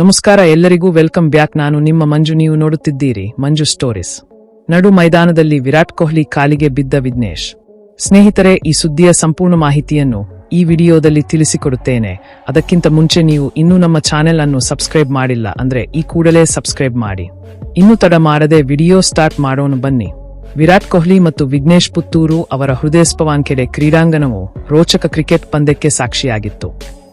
ನಮಸ್ಕಾರ, ಎಲ್ಲರಿಗೂ welcome back. ನಾನು ನಿಮ್ಮ ಮಂಜು, ನೀವು ನೋಡುತ್ತಿದ್ದೀರಿ ಮಂಜು ಸ್ಟೋರೀಸ್. ನಡು ಮೈದಾನದಲ್ಲಿ ವಿರಾಟ್ ಕೊಹ್ಲಿ ಕಾಲಿಗೆ ಬಿದ್ದ ವಿಘ್ನೇಶ್. ಸ್ನೇಹಿತರೆ, ಈ ಸುದ್ದಿಯ ಸಂಪೂರ್ಣ ಮಾಹಿತಿಯನ್ನು ಈ ವಿಡಿಯೋದಲ್ಲಿ ತಿಳಿಸಿಕೊಡುತ್ತೇನೆ. ಅದಕ್ಕಿಂತ ಮುಂಚೆ ನೀವು ಇನ್ನೂ ನಮ್ಮ ಚಾನೆಲ್ ಅನ್ನು ಸಬ್ಸ್ಕ್ರೈಬ್ ಮಾಡಿಲ್ಲ ಅಂದ್ರೆ ಈ ಕೂಡಲೇ ಸಬ್ಸ್ಕ್ರೈಬ್ ಮಾಡಿ. ಇನ್ನು ತಡ ಮಾಡದೆ ವಿಡಿಯೋ ಸ್ಟಾರ್ಟ್ ಮಾಡೋಣ ಬನ್ನಿ. ವಿರಾಟ್ ಕೊಹ್ಲಿ ಮತ್ತು ವಿಘ್ನೇಶ್ ಪುತ್ತೂರು ಅವರ ಹೃದಯಸ್ಪವಾನ್ಕೆಡೆ ಕ್ರೀಡಾಂಗಣವು ರೋಚಕ ಕ್ರಿಕೆಟ್ ಪಂದ್ಯಕ್ಕೆ ಸಾಕ್ಷಿಯಾಗಿತ್ತು.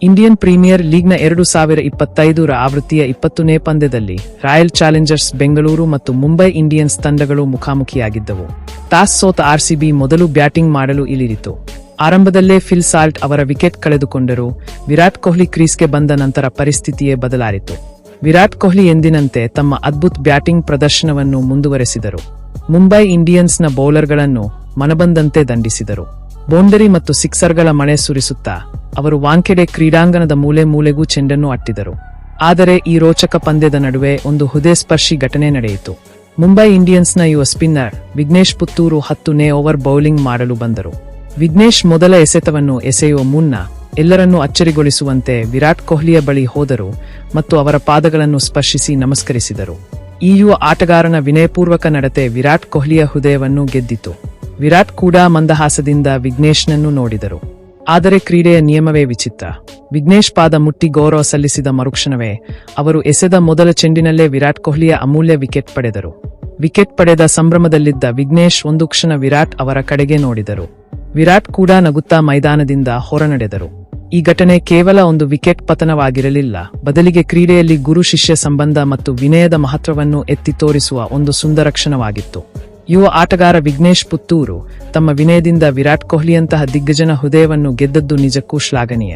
ಇಂಡಿಯನ್ ಪ್ರೀಮಿಯರ್ ಲೀಗ್ನ ಎರಡು ಸಾವಿರ ಇಪ್ಪತ್ತೈದರ ಆವೃತ್ತಿಯ ಇಪ್ಪತ್ತನೇ ಪಂದ್ಯದಲ್ಲಿ ರಾಯಲ್ ಚಾಲೆಂಜರ್ಸ್ ಬೆಂಗಳೂರು ಮತ್ತು ಮುಂಬೈ ಇಂಡಿಯನ್ಸ್ ತಂಡಗಳು ಮುಖಾಮುಖಿಯಾಗಿದ್ದವು. ಟಾಸ್ ಸೋತ ಆರ್ಸಿಬಿ ಮೊದಲು ಬ್ಯಾಟಿಂಗ್ ಮಾಡಲು ಇಳಿದಿತು ಆರಂಭದಲ್ಲೇ ಫಿಲ್ ಸಾಲ್ಟ್ ಅವರ ವಿಕೆಟ್ ಕಳೆದುಕೊಂಡರು ವಿರಾಟ್ ಕೊಹ್ಲಿ ಕ್ರೀಸ್ಗೆ ಬಂದ ನಂತರ ಪರಿಸ್ಥಿತಿಯೇ ಬದಲಾಯಿತು ವಿರಾಟ್ ಕೊಹ್ಲಿ ಎಂದಿನಂತೆ ತಮ್ಮ ಅದ್ಭುತ ಬ್ಯಾಟಿಂಗ್ ಪ್ರದರ್ಶನವನ್ನು ಮುಂದುವರೆಸಿದರು. ಮುಂಬೈ ಇಂಡಿಯನ್ಸ್ನ ಬೌಲರ್ಗಳನ್ನು ಮನಬಂದಂತೆ ದಂಡಿಸಿದರು. ಬೌಂಡರಿ ಮತ್ತು ಸಿಕ್ಸರ್ಗಳ ಮಳೆ ಸುರಿಸುತ್ತಾ ಅವರು ವಾಂಖೆಡೆ ಕ್ರೀಡಾಂಗಣದ ಮೂಲೆ ಮೂಲೆಗೂ ಚೆಂಡನ್ನು ಅಟ್ಟಿದರು. ಆದರೆ ಈ ರೋಚಕ ಪಂದ್ಯದ ನಡುವೆ ಒಂದು ಹೃದಯಸ್ಪರ್ಶಿ ಘಟನೆ ನಡೆಯಿತು. ಮುಂಬೈ ಇಂಡಿಯನ್ಸ್ನ ಯುವ ಸ್ಪಿನ್ನರ್ ವಿಘ್ನೇಶ್ ಪುತ್ತೂರು ಹತ್ತುನೇ ಓವರ್ ಬೌಲಿಂಗ್ ಮಾಡಲು ಬಂದರು. ವಿಘ್ನೇಶ್ ಮೊದಲ ಎಸೆತವನ್ನು ಎಸೆಯುವ ಮುನ್ನ ಎಲ್ಲರನ್ನೂ ಅಚ್ಚರಿಗೊಳಿಸುವಂತೆ ವಿರಾಟ್ ಕೊಹ್ಲಿಯ ಬಳಿ ಹೋದರು ಮತ್ತು ಅವರ ಪಾದಗಳನ್ನು ಸ್ಪರ್ಶಿಸಿ ನಮಸ್ಕರಿಸಿದರು. ಈ ಯುವ ಆಟಗಾರನ ವಿನಯಪೂರ್ವಕ ನಡತೆ ವಿರಾಟ್ ಕೊಹ್ಲಿಯ ಹೃದಯವನ್ನು ಗೆದ್ದಿತು. ವಿರಾಟ್ ಕೂಡ ಮಂದಹಾಸದಿಂದ ವಿಘ್ನೇಶ್ನನ್ನು ನೋಡಿದರು. ಆದರೆ ಕ್ರೀಡೆಯ ನಿಯಮವೇ ವಿಚಿತ್ರ. ವಿಘ್ನೇಶ್ ಪಾದ ಮುಟ್ಟಿ ಗೌರವ ಸಲ್ಲಿಸಿದ ಮರುಕ್ಷಣವೇ ಅವರು ಎಸೆದ ಮೊದಲ ಚೆಂಡಿನಲ್ಲೇ ವಿರಾಟ್ ಕೊಹ್ಲಿಯ ಅಮೂಲ್ಯ ವಿಕೆಟ್ ಪಡೆದರು. ವಿಕೆಟ್ ಪಡೆದ ಸಂಭ್ರಮದಲ್ಲಿದ್ದ ವಿಘ್ನೇಶ್ ಒಂದು ಕ್ಷಣ ವಿರಾಟ್ ಅವರ ಕಡೆಗೆ ನೋಡಿದರು. ವಿರಾಟ್ ಕೂಡ ನಗುತ್ತಾ ಮೈದಾನದಿಂದ ಹೊರನಡೆದರು. ಈ ಘಟನೆ ಕೇವಲ ಒಂದು ವಿಕೆಟ್ ಪತನವಾಗಿರಲಿಲ್ಲ. ಬದಲಿಗೆ ಕ್ರೀಡೆಯಲ್ಲಿ ಗುರು ಶಿಷ್ಯ ಸಂಬಂಧ ಮತ್ತು ವಿನಯದ ಮಹತ್ವವನ್ನು ಎತ್ತಿ ತೋರಿಸುವ ಒಂದು ಸುಂದರ ಕ್ಷಣವಾಗಿತ್ತು. ಯುವ ಆಟಗಾರ ವಿಘ್ನೇಶ್ ಪುತ್ತೂರು ತಮ್ಮ ವಿನಯದಿಂದ ವಿರಾಟ್ ಕೊಹ್ಲಿಯಂತಹ ದಿಗ್ಗಜನ ಹೃದಯವನ್ನು ಗೆದ್ದದ್ದು ನಿಜಕ್ಕೂ ಶ್ಲಾಘನೀಯ.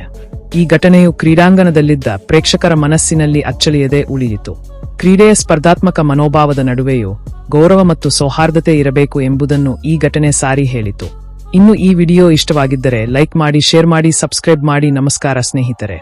ಈ ಘಟನೆಯು ಕ್ರೀಡಾಂಗಣದಲ್ಲಿದ್ದ ಪ್ರೇಕ್ಷಕರ ಮನಸ್ಸಿನಲ್ಲಿ ಅಚ್ಚಳಿಯದೆ ಉಳಿಯಿತು. ಕ್ರೀಡೆಯ ಸ್ಪರ್ಧಾತ್ಮಕ ಮನೋಭಾವದ ನಡುವೆಯೂ ಗೌರವ ಮತ್ತು ಸೌಹಾರ್ದತೆ ಇರಬೇಕು ಎಂಬುದನ್ನು ಈ ಘಟನೆ ಸಾರಿ ಹೇಳಿತು. ಇನ್ನು ಈ ವಿಡಿಯೋ ಇಷ್ಟವಾಗಿದ್ದರೆ ಲೈಕ್ ಮಾಡಿ, ಶೇರ್ ಮಾಡಿ, ಸಬ್ಸ್ಕ್ರೈಬ್ ಮಾಡಿ. ನಮಸ್ಕಾರ ಸ್ನೇಹಿತರೆ.